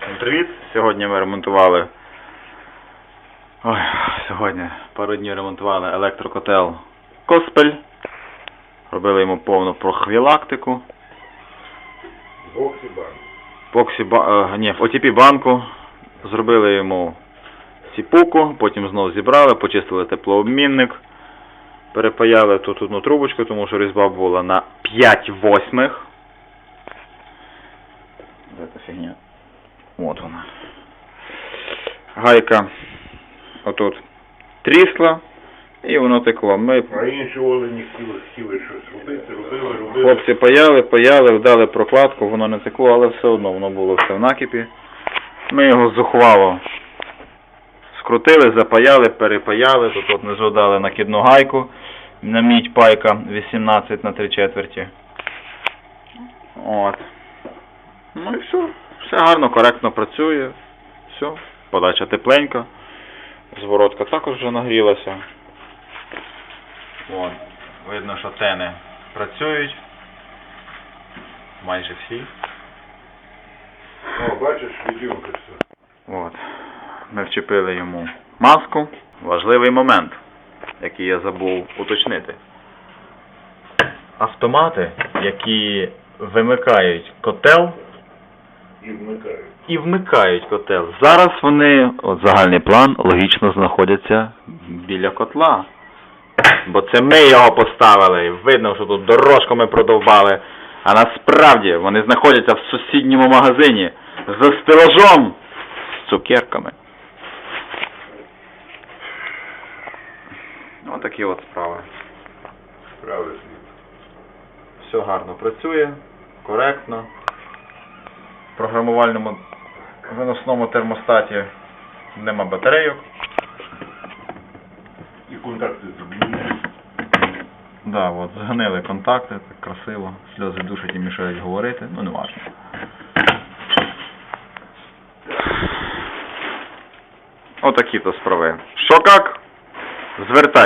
Всім привіт! Сьогодні ми ремонтували. Ой, сьогодні пару днів ремонтували електрокотел Коспель. Робили йому повну прохвілактику. Боксі банк. Боксі ба... е, ні, в OTP банку. Зробили йому сіпуку, потім знову зібрали, почистили теплообмінник. Перепаяли тут одну трубочку, тому що різьба була на 5 восьмих. Та фігня? От вона. Гайка отут трісла і воно текло. Ми А інші олені хотіли, хотіли щось робити, робили, робили. Хлопці паяли, паяли, вдали прокладку, воно не текло, але все одно воно було все в накипі. Ми його зухвало скрутили, запаяли, перепаяли. Тут от внизу дали накидну гайку на мідь пайка 18 на 3 четверті. От. Ну і все. Все гарно, коректно працює. Все. Подача тепленька. Зворотка також вже нагрілася. От. Видно, що тени працюють. Майже всі. О, бачиш, відімкнешся. От. Ми вчепили йому маску. Важливий момент, який я забув уточнити. Автомати, які вимикають котел І вмикають. і вмикають котел. Зараз вони, от загальний план, логічно знаходяться біля котла. Бо це ми його поставили. Видно, що тут дорожку ми продовбали. А насправді вони знаходяться в сусідньому магазині за стелажом з цукерками. Отакі от справи. Справилися. Все гарно працює, коректно. В програмувальному виносному термостаті нема батарейок. І контакти змінили. Да, от, згнили контакти, так красиво. Сльози душать і мішають говорити, ну не важно. Отакі то справи. Що як? Звертай.